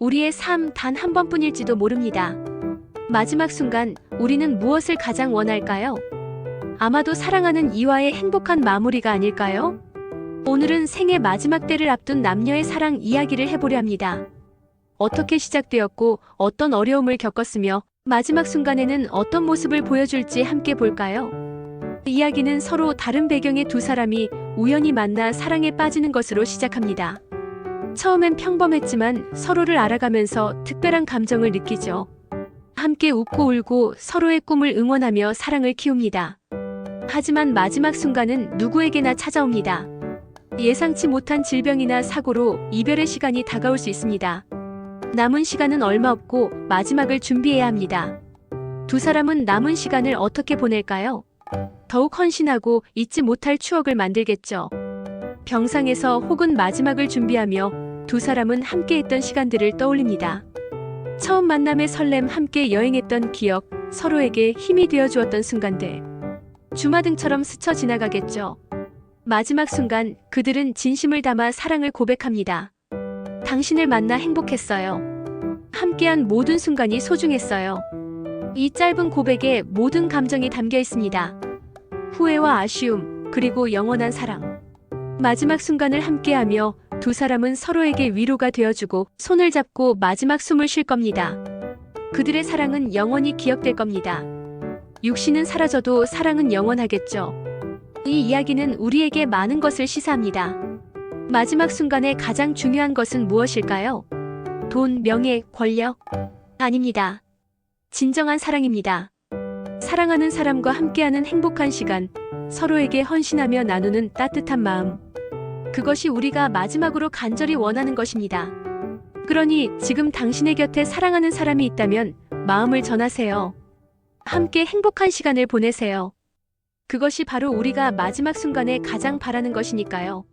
우리의 삶 단 한 번뿐일지도 모릅니다. 마지막 순간 우리는 무엇을 가장 원할까요? 아마도 사랑하는 이와의 행복한 마무리가 아닐까요? 오늘은 생의 마지막 때를 앞둔 남녀의 사랑 이야기를 해보려 합니다. 어떻게 시작되었고 어떤 어려움을 겪었으며 마지막 순간에는 어떤 모습을 보여줄지 함께 볼까요? 이야기는 서로 다른 배경의 두 사람이 우연히 만나 사랑에 빠지는 것으로 시작합니다. 처음엔 평범했지만 서로를 알아가면서 특별한 감정을 느끼죠. 함께 웃고 울고 서로의 꿈을 응원하며 사랑을 키웁니다. 하지만 마지막 순간은 누구에게나 찾아옵니다. 예상치 못한 질병이나 사고로 이별의 시간이 다가올 수 있습니다. 남은 시간은 얼마 없고 마지막을 준비해야 합니다. 두 사람은 남은 시간을 어떻게 보낼까요? 더욱 헌신하고 잊지 못할 추억을 만들겠죠. 병상에서 혹은 마지막을 준비하며 두 사람은 함께했던 시간들을 떠올립니다. 처음 만남의 설렘 함께 여행했던 기억, 서로에게 힘이 되어 주었던 순간들. 주마등처럼 스쳐 지나가겠죠. 마지막 순간 그들은 진심을 담아 사랑을 고백합니다. 당신을 만나 행복했어요. 함께한 모든 순간이 소중했어요. 이 짧은 고백에 모든 감정이 담겨 있습니다. 후회와 아쉬움, 그리고 영원한 사랑. 마지막 순간을 함께하며 두 사람은 서로에게 위로가 되어주고 손을 잡고 마지막 숨을 쉴 겁니다. 그들의 사랑은 영원히 기억될 겁니다. 육신은 사라져도 사랑은 영원하겠죠. 이 이야기는 우리에게 많은 것을 시사합니다. 마지막 순간에 가장 중요한 것은 무엇일까요? 돈, 명예, 권력? 아닙니다. 진정한 사랑입니다. 사랑하는 사람과 함께하는 행복한 시간, 서로에게 헌신하며 나누는 따뜻한 마음. 그것이 우리가 마지막으로 간절히 원하는 것입니다. 그러니 지금 당신의 곁에 사랑하는 사람이 있다면 마음을 전하세요. 함께 행복한 시간을 보내세요. 그것이 바로 우리가 마지막 순간에 가장 바라는 것이니까요.